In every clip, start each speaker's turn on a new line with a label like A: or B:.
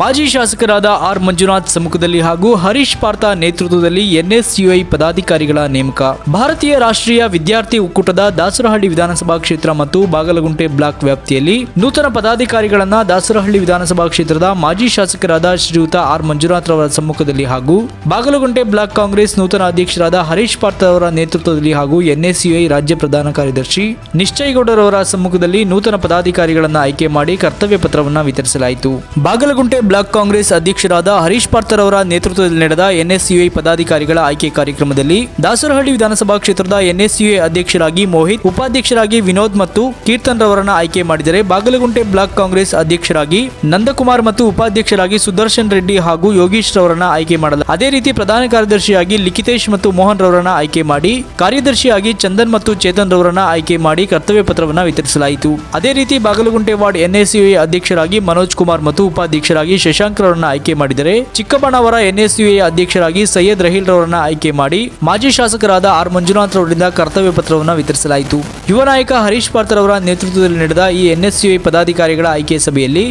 A: ಮಾಜಿ ಶಾಸಕರಾದ ಆರ್ ಮಂಜುನಾಥ್ ಸಮ್ಮುಖದಲ್ಲಿ ಹಾಗೂ ಹರೀಶ್ ಪಾರ್ಥ ನೇತೃತ್ವದಲ್ಲಿ ಎನ್ಎಸ್ಯುಐ ಪದಾಧಿಕಾರಿಗಳ ನೇಮಕ. ಭಾರತೀಯ ರಾಷ್ಟ್ರೀಯ ವಿದ್ಯಾರ್ಥಿ ಒಕ್ಕೂಟದ ದಾಸರಹಳ್ಳಿ ವಿಧಾನಸಭಾ ಕ್ಷೇತ್ರ ಮತ್ತು ಬಾಗಲಗುಂಟೆ ಬ್ಲಾಕ್ ವ್ಯಾಪ್ತಿಯಲ್ಲಿ ನೂತನ ಪದಾಧಿಕಾರಿಗಳನ್ನ ದಾಸರಹಳ್ಳಿ ವಿಧಾನಸಭಾ ಕ್ಷೇತ್ರದ ಮಾಜಿ ಶಾಸಕರಾದ ಶ್ರೀಯುತ ಆರ್ ಮಂಜುನಾಥ್ ರವರ ಸಮ್ಮುಖದಲ್ಲಿ ಹಾಗೂ ಬಾಗಲಗುಂಟೆ ಬ್ಲಾಕ್ ಕಾಂಗ್ರೆಸ್ ನೂತನ ಅಧ್ಯಕ್ಷರಾದ ಹರೀಶ್ ಪಾರ್ಥ ಅವರ ನೇತೃತ್ವದಲ್ಲಿ ಹಾಗೂ ಎನ್ಎಸ್ಯುಐ ರಾಜ್ಯ ಪ್ರಧಾನ ಕಾರ್ಯದರ್ಶಿ ನಿಶ್ಚಯಗೌಡರವರ ಸಮ್ಮುಖದಲ್ಲಿ ನೂತನ ಪದಾಧಿಕಾರಿಗಳನ್ನು ಆಯ್ಕೆ ಮಾಡಿ ಕರ್ತವ್ಯ ಪತ್ರವನ್ನು ವಿತರಿಸಲಾಯಿತು. ಬಾಗಲಗುಂಟೆ ಬ್ಲಾಕ್ ಕಾಂಗ್ರೆಸ್ ಅಧ್ಯಕ್ಷರಾದ ಹರೀಶ್ ಪಾರ್ಥರವರ ನೇತೃತ್ವದಲ್ಲಿ ನಡೆದ ಎನ್ಎಸ್ಯುಐ ಪದಾಧಿಕಾರಿಗಳ ಆಯ್ಕೆ ಕಾರ್ಯಕ್ರಮದಲ್ಲಿ ದಾಸರಹಳ್ಳಿ ವಿಧಾನಸಭಾ ಕ್ಷೇತ್ರದ ಎನ್ಎಸ್ಯುಐ ಅಧ್ಯಕ್ಷರಾಗಿ ಮೋಹಿತ್, ಉಪಾಧ್ಯಕ್ಷರಾಗಿ ವಿನೋದ್ ಮತ್ತು ಕೀರ್ತನ್ ರವರನ್ನ ಆಯ್ಕೆ ಮಾಡಿದರೆ ಬಾಗಲಗುಂಟೆ ಬ್ಲಾಕ್ ಕಾಂಗ್ರೆಸ್ ಅಧ್ಯಕ್ಷರಾಗಿ ನಂದಕುಮಾರ್ ಮತ್ತು ಉಪಾಧ್ಯಕ್ಷರಾಗಿ ಸುದರ್ಶನ್ ರೆಡ್ಡಿ ಹಾಗೂ ಯೋಗೀಶ್ ರವರನ್ನ ಆಯ್ಕೆ ಮಾಡಲಾಗಿದೆ ಅದೇ ರೀತಿ ಪ್ರಧಾನ ಕಾರ್ಯದರ್ಶಿಯಾಗಿ ಲಿಖಿತೇಶ್ ಮತ್ತು ಮೋಹನ್ ರವರನ್ನ ಆಯ್ಕೆ ಮಾಡಿ, ಕಾರ್ಯದರ್ಶಿಯಾಗಿ ಚಂದನ್ ಮತ್ತು ಚೇತನ್ ರವರನ್ನ ಆಯ್ಕೆ ಮಾಡಿ ಕರ್ತವ್ಯ ಪತ್ರವನ್ನು ವಿತರಿಸಲಾಯಿತು. ಅದೇ ರೀತಿ ಬಾಗಲಗುಂಟೆ ವಾರ್ಡ್ ಎನ್ಎಸ್ಯುಐ ಅಧ್ಯಕ್ಷರಾಗಿ ಮನೋಜ್ ಕುಮಾರ್ ಮತ್ತು ಉಪಾಧ್ಯಕ್ಷರಾಗಿ ಶಶಾಂಕ್ ರವರನ್ನ ಆಯ್ಕೆ ಮಾಡಿದರೆ ಚಿಕ್ಕಬಾಣವರ ಎನ್ಎಸ್ಯುಎ ಅಧ್ಯಕ್ಷರಾಗಿ ಸೈಯದ್ ರಹೀಲ್ ರವರನ್ನ ಆಯ್ಕೆ ಮಾಡಿ ಮಾಜಿ ಶಾಸಕರಾದ ಆರ್ ಮಂಜುನಾಥ್ ರವರಿಂದ ಕರ್ತವ್ಯ ಪತ್ರವನ್ನು ವಿತರಿಸಲಾಯಿತು. ಯುವ ನಾಯಕ ಹರೀಶ್ ಪಾರ್ಥರವರ ನೇತೃತ್ವದಲ್ಲಿ ನಡೆದ ಈ ಎನ್ಎಸ್ಯುಎ ಪದಾಧಿಕಾರಿಗಳ ಆಯ್ಕೆ ಸಭೆಯಲ್ಲಿ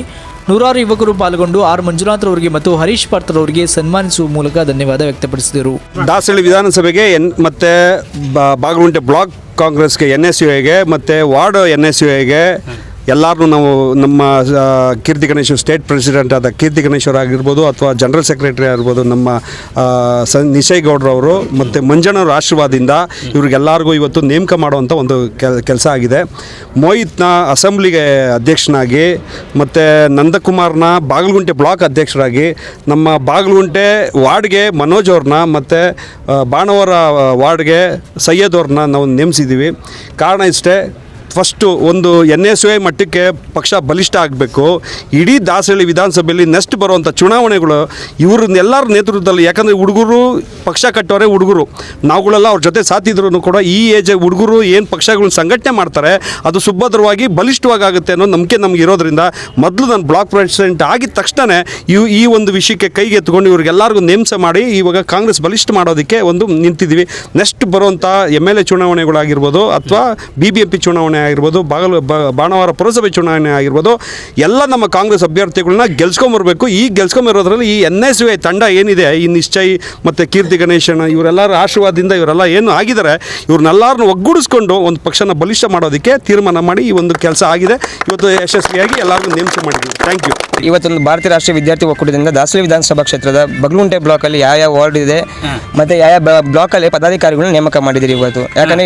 A: ನೂರಾರು ಯುವಕರು ಪಾಲ್ಗೊಂಡು ಆರ್ ಮಂಜುನಾಥ್ ರವರಿಗೆ ಮತ್ತು ಹರೀಶ್ ಪಾರ್ಥರವರಿಗೆ ಸನ್ಮಾನಿಸುವ ಮೂಲಕ ಧನ್ಯವಾದ ವ್ಯಕ್ತಪಡಿಸಿದರು.
B: ದಾಸಹಳ್ಳಿ ವಿಧಾನಸಭೆಗೆ ಎನ್ ಮತ್ತು ಬಾಗಲಗುಂಟೆ ಬ್ಲಾಕ್ ಕಾಂಗ್ರೆಸ್ಗೆ ಎನ್ ಎಸ್ ಯು ಐಗೆ ಮತ್ತು ವಾರ್ಡ್ ಎನ್ ಎಸ್ ಯು ಐಗೆ ಎಲ್ಲರೂ ನಾವು ನಮ್ಮ ಕೀರ್ತಿ ಗಣೇಶ್ ಸ್ಟೇಟ್ ಪ್ರೆಸಿಡೆಂಟ್ ಆದ ಕೀರ್ತಿ ಗಣೇಶ್ವರ ಆಗಿರ್ಬೋದು ಅಥವಾ ಜನರಲ್ ಸೆಕ್ರೆಟರಿ ಆಗಿರ್ಬೋದು ನಮ್ಮ ಸ ನಿಶಯ್ ಗೌಡ್ರವರು ಮತ್ತು ಮಂಜಣ್ಣವ್ರ ಆಶೀರ್ವಾದದಿಂದ ಇವ್ರಿಗೆಲ್ಲರಿಗೂ ಇವತ್ತು ನೇಮಕ ಮಾಡುವಂಥ ಒಂದು ಕೆಲಸ ಆಗಿದೆ. ಮೋಹಿತ್ನ ಅಸೆಂಬ್ಲಿಗೆ ಅಧ್ಯಕ್ಷನಾಗಿ ಮತ್ತು ನಂದಕುಮಾರ್ನ ಬಾಗಲಗುಂಟೆ ಬ್ಲಾಕ್ ಅಧ್ಯಕ್ಷರಾಗಿ ನಮ್ಮ ಬಾಗಲಗುಂಟೆ ವಾರ್ಡ್ಗೆ ಮನೋಜ್ ಅವ್ರನ್ನ ಮತ್ತು ಬಾಣವರ ವಾರ್ಡ್ಗೆ ಸೈಯದ್ ಅವ್ರನ್ನ ನಾವು ನೇಮಿಸಿದ್ದೀವಿ. ಕಾರಣ ಇಷ್ಟೇ ಫಸ್ಟು ಒಂದು ಎನ್ ಎಸ್ ಐ ಮಟ್ಟಕ್ಕೆ ಪಕ್ಷ ಬಲಿಷ್ಠ ಆಗಬೇಕು. ಇಡೀ ದಾಸಹಳ್ಳಿ ವಿಧಾನಸಭೆಯಲ್ಲಿ ನೆಕ್ಸ್ಟ್ ಬರುವಂಥ ಚುನಾವಣೆಗಳು ಇವ್ರನ್ನೆಲ್ಲರ ನೇತೃತ್ವದಲ್ಲಿ, ಯಾಕಂದರೆ ಹುಡುಗರು ಪಕ್ಷ ಕಟ್ಟೋರೆ ಹುಡುಗರು. ನಾವುಗಳೆಲ್ಲ ಅವ್ರ ಜೊತೆ ಸಾತಿದ್ರು ಕೂಡ ಈ ಏಜ್ ಹುಡುಗರು ಏನು ಪಕ್ಷಗಳನ್ನ ಸಂಘಟನೆ ಮಾಡ್ತಾರೆ, ಅದು ಸುಭದ್ರವಾಗಿ ಬಲಿಷ್ಠವಾಗಿ ಆಗುತ್ತೆ ಅನ್ನೋ ನಂಬಿಕೆ ನಮ್ಗೆ ಇರೋದ್ರಿಂದ ಮೊದಲು ನಾನು ಬ್ಲಾಕ್ ಪ್ರೆಸಿಡೆಂಟ್ ಆಗಿದ ತಕ್ಷಣ ಇವು ಈ ಒಂದು ವಿಷಯಕ್ಕೆ ಕೈಗೆ ಎತ್ಕೊಂಡು ಇವ್ರಿಗೆಲ್ಲರಿಗೂ ನೇಮಸ ಮಾಡಿ ಇವಾಗ ಕಾಂಗ್ರೆಸ್ ಬಲಿಷ್ಠ ಮಾಡೋದಕ್ಕೆ ಒಂದು ನಿಂತಿದ್ದೀವಿ. ನೆಕ್ಸ್ಟ್ ಬರುವಂಥ ಎಂ ಎಲ್ ಎ ಚುನಾವಣೆಗಳಾಗಿರ್ಬೋದು ಅಥವಾ ಬಿ ಬಿ ಎಂ ಪಿ ಚುನಾವಣೆ ಆಗಿರ್ಬೋದು ಬಾಗಲ ಬಾಣವಾರ ಪುರಸಭೆ ಚುನಾವಣೆ ಆಗಿರ್ಬೋದು ಎಲ್ಲ ನಮ್ಮ ಕಾಂಗ್ರೆಸ್ ಅಭ್ಯರ್ಥಿಗಳನ್ನ ಗೆಲ್ಸ್ಕೊಂಬರ್ಬೇಕು. ಈ ಗೆಲ್ಸ್ಕೊಂಬರೋದ್ರಲ್ಲಿ ಈ ಎನ್ ಎಸ್ ಐ ತಂಡ ಏನಿದೆ ಈ ನಿಶ್ಚಯ್ ಮತ್ತು ಕೀರ್ತಿ ಗಣೇಶನ ಇವರೆಲ್ಲರ ಆಶೀರ್ವಾದದಿಂದ ಇವರೆಲ್ಲ ಏನು ಆಗಿದ್ದಾರೆ ಇವ್ರನ್ನೆಲ್ಲರನ್ನು ಒಗ್ಗೂಡಿಸ್ಕೊಂಡು ಒಂದು ಪಕ್ಷನ ಬಲಿಷ್ಠ ಮಾಡೋದಕ್ಕೆ ತೀರ್ಮಾನ ಮಾಡಿ ಈ ಒಂದು ಕೆಲಸ ಆಗಿದೆ. ಇವತ್ತು ಯಶಸ್ವಿಯಾಗಿ ಎಲ್ಲರಿಗೂ ನೇಮಕ ಮಾಡಿದ್ದೀವಿ. ಥ್ಯಾಂಕ್ ಯು
C: ಇವತ್ತೊಂದು ಭಾರತೀಯ ರಾಷ್ಟ್ರೀಯ ವಿದ್ಯಾರ್ಥಿ ಒಕ್ಕೂಟದಿಂದ ದಾಸರಿ ವಿಧಾನಸಭಾ ಕ್ಷೇತ್ರದ ಬಗ್ಲುಂಟೆ ಬ್ಲಾಕಲ್ಲಿ ಯಾವ ಯಾವ ವಾರ್ಡ್ ಇದೆ ಮತ್ತು ಯಾವ ಯಾವ ಬ್ಲಾಕಲ್ಲಿ ಪದಾಧಿಕಾರಿಗಳನ್ನ ನೇಮಕ ಮಾಡಿದ್ದೀರಿ ಇವತ್ತು? ಯಾಕಂದರೆ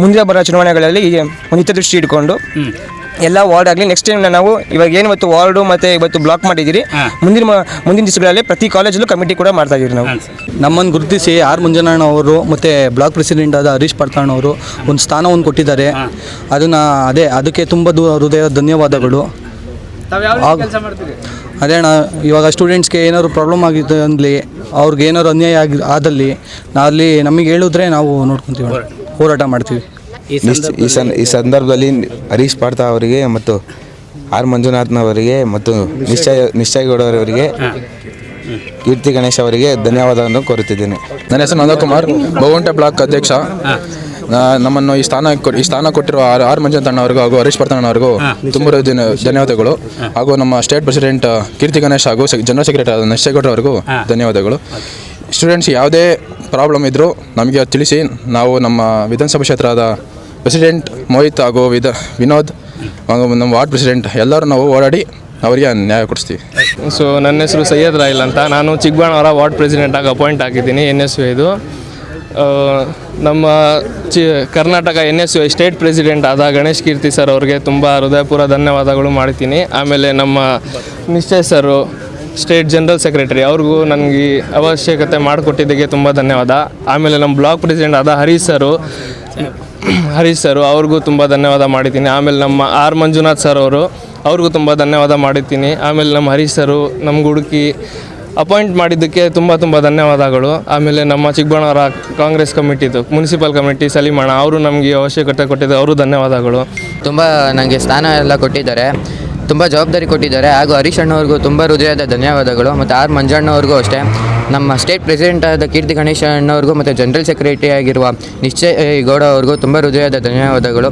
C: ಮುಂದೆ ಬರೋ ಚುನಾವಣೆಗಳಲ್ಲಿ ಈ ಒಂದು ಹಿತದೃಷ್ಟಿ ಇಟ್ಕೊಂಡು ಎಲ್ಲ ವಾರ್ಡ್ ಆಗಲಿ ನೆಕ್ಸ್ಟ್ ಟೈಮ್ ನಾವು ಇವಾಗ ಏನು ಇವತ್ತು ವಾರ್ಡು ಮತ್ತು ಇವತ್ತು ಬ್ಲಾಕ್ ಮಾಡಿದ್ದೀರಿ ಮುಂದಿನ ಮ- ಮುಂದಿನ ದಿವಸಗಳಲ್ಲಿ ಪ್ರತಿ ಕಾಲೇಜಲ್ಲೂ ಕಮಿಟಿ ಕೂಡ ಮಾಡ್ತಾ ಇದ್ದೀವಿ ನಾವು.
D: ನಮ್ಮನ್ನು ಗುರುತಿಸಿ ಆರ್ ಮುಂಜಾನಣ್ಣ ಅವರು ಮತ್ತು ಬ್ಲಾಕ್ ಪ್ರೆಸಿಡೆಂಟ್ ಆದ ಹರೀಶ್ ಪಡ್ತಾಣ್ ಅವರು ಒಂದು ಸ್ಥಾನವನ್ನು ಕೊಟ್ಟಿದ್ದಾರೆ. ಅದನ್ನು ಅದೇ ಅದಕ್ಕೆ ತುಂಬ ದೂ ಹೃದಯದ ಧನ್ಯವಾದಗಳು. ಅದೇ ಅಣ್ಣ ಇವಾಗ ಸ್ಟೂಡೆಂಟ್ಸ್ಗೆ ಏನಾದ್ರು ಪ್ರಾಬ್ಲಮ್ ಆಗಿದೆ ಅಂದಲಿ ಅವ್ರಿಗೆ ಏನಾದ್ರು ಅನ್ಯಾಯ ಆಗಿ ಆದಲ್ಲಿ ಅಲ್ಲಿ ನಮಗೆ ಹೇಳಿದ್ರೆ ನಾವು ನೋಡ್ಕೊತೀವಿ ಹೋರಾಟ ಮಾಡ್ತೀವಿ.
E: ಈ ಸನ್ ಈ ಸಂದರ್ಭದಲ್ಲಿ ಹರೀಶ್ ಪಾರ್ಥ ಅವರಿಗೆ ಮತ್ತು ಆರ್ ಮಂಜುನಾಥ್ನವರಿಗೆ ಮತ್ತು ನಿಶ್ಚಯ ನಿಶ್ಚಯಗೌಡರವರಿಗೆ ಕೀರ್ತಿ ಗಣೇಶ್ ಅವರಿಗೆ ಧನ್ಯವಾದವನ್ನು ಕೋರುತ್ತಿದ್ದೇನೆ.
F: ನನ್ನ ಹೆಸರು ನಂದಕುಮಾರ್ ಬಹುಂಟೆ ಬ್ಲಾಕ್ ಅಧ್ಯಕ್ಷ. ನಮ್ಮನ್ನು ಈ ಸ್ಥಾನ ಈ ಸ್ಥಾನ ಕೊಟ್ಟಿರುವ ಆರ್ ಆರ್ ಮಂಜುನಾಥ್ ಅವರಿಗೂ ಹಾಗೂ ಹರೀಶ್ ಪರ್ತಣ್ಣ ತುಂಬು ಹೃದಯ ಧನ್ಯವಾದಗಳು. ಹಾಗೂ ನಮ್ಮ ಸ್ಟೇಟ್ ಪ್ರೆಸಿಡೆಂಟ್ ಕೀರ್ತಿ ಗಣೇಶ್ ಹಾಗೂ ಜನರಲ್ ಸೆಕ್ರೆಟರಿ ಆದ ನಿಶ್ಚಯ ಅವರಿಗೂ ಧನ್ಯವಾದಗಳು. ಸ್ಟೂಡೆಂಟ್ಸ್ ಯಾವುದೇ ಪ್ರಾಬ್ಲಮ್ ಇದ್ದರೂ ನಮಗೆ ತಿಳಿಸಿ ನಾವು ನಮ್ಮ ವಿಧಾನಸಭಾ ಕ್ಷೇತ್ರದ ಪ್ರೆಸಿಡೆಂಟ್ ಮೋಹಿತ್ ಹಾಗೂ ವಿದ ವಿನೋದ್ ನಮ್ಮ ವಾರ್ಡ್ ಪ್ರೆಸಿಡೆಂಟ್ ಎಲ್ಲರೂ ನಾವು ಓಡಾಡಿ ಅವರಿಗೆ ನ್ಯಾಯ ಕೊಡಿಸ್ತೀವಿ.
G: ಸೊ ನನ್ನ ಹೆಸರು ಸೈಯದ್ ರಾಯಿಲ್ ಅಂತ. ನಾನು ಚಿಕ್ಕಬಾಣವರ ವಾರ್ಡ್ ಪ್ರೆಸಿಡೆಂಟಾಗಿ ಅಪಾಯಿಂಟ್ ಆಗಿದ್ದೀನಿ ಎನ್ ಎಸ್ ಯು ಇದು. ನಮ್ಮ ಚಿ, Karnataka N S U state president ಆದ ಗಣೇಶ್ ಕೀರ್ತಿ ಸರ್ ಅವ್ರಿಗೆ ತುಂಬ ಹೃದಯಪೂರ್ವ ಧನ್ಯವಾದಗಳು ಮಾಡ್ತೀನಿ. ಆಮೇಲೆ ನಮ್ಮ Nischay sir state general secretary ಅವ್ರಿಗೂ ನನಗೆ ಅವಶ್ಯಕತೆ ಮಾಡಿಕೊಟ್ಟಿದ್ದಕ್ಕೆ ತುಂಬ ಧನ್ಯವಾದ. ಆಮೇಲೆ ನಮ್ಮ ಬ್ಲಾಕ್ ಪ್ರೆಸಿಡೆಂಟ್ ಆದ ಹರೀಶ್ ಸರು ಹರೀಶ್ ಸರು, ಅವ್ರಿಗೂ ತುಂಬ ಧನ್ಯವಾದ ಮಾಡಿದ್ದೀನಿ. ಆಮೇಲೆ ನಮ್ಮ ಆರ್ ಮಂಜುನಾಥ್ ಸರ್ ಅವರು, ಅವ್ರಿಗೂ ತುಂಬ ಧನ್ಯವಾದ ಮಾಡಿದ್ದೀನಿ. ಆಮೇಲೆ ನಮ್ಮ ಹರೀಶ್ ಸರು ನಮ್ಗೆ ಹುಡುಕಿ ಅಪಾಯಿಂಟ್ ಮಾಡಿದ್ದಕ್ಕೆ ತುಂಬ ತುಂಬ ಧನ್ಯವಾದಗಳು. ಆಮೇಲೆ ನಮ್ಮ ಚಿಕ್ಕಬಣ್ಣವರ ಕಾಂಗ್ರೆಸ್ ಕಮಿಟಿದು, ಮುನ್ಸಿಪಲ್ ಕಮಿಟಿ ಸಲೀಮಣ್ಣ, ಅವರು ನಮಗೆ ಅವಶ್ಯಕತೆ ಕೊಟ್ಟಿದ್ದು, ಅವರು ಧನ್ಯವಾದಗಳು.
H: ತುಂಬ ನನಗೆ ಸ್ಥಾನ ಎಲ್ಲ ಕೊಟ್ಟಿದ್ದಾರೆ. ತುಂಬ ಜವಾಬ್ದಾರಿ ಕೊಟ್ಟಿದ್ದಾರೆ. ಹಾಗೂ ಹರೀಶ್ ಅಣ್ಣವ್ರಿಗೂ ತುಂಬ ಹೃದಯದ ಧನ್ಯವಾದಗಳು. ಮತ್ತು ಆರ್ ಮಂಜಣ್ಣವ್ರಿಗೂ ಅಷ್ಟೇ. ನಮ್ಮ ಸ್ಟೇಟ್ ಪ್ರೆಸಿಡೆಂಟ್ ಆದ ಕೀರ್ತಿ ಗಣೇಶ ಅಣ್ಣವ್ರಿಗೂ ಮತ್ತು ಜನರಲ್ ಸೆಕ್ರೆಟರಿ ಆಗಿರುವ ನಿಶ್ಚಯ್ ಗೌಡ ಅವ್ರಿಗೂ ತುಂಬ ಹೃದಯದ ಧನ್ಯವಾದಗಳು.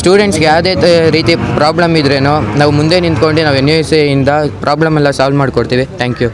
H: ಸ್ಟೂಡೆಂಟ್ಸ್ಗೆ ಯಾವುದೇ ರೀತಿ ಪ್ರಾಬ್ಲಮ್ ಇದ್ರೇನೋ ನಾವು ಮುಂದೆ ನಿಂತ್ಕೊಂಡು ನಾವು ಎನ್ ಯು ಎಸ್ ಪ್ರಾಬ್ಲಮ್ ಎಲ್ಲ ಸಾಲ್ವ್ ಮಾಡಿಕೊಡ್ತೀವಿ. Thank you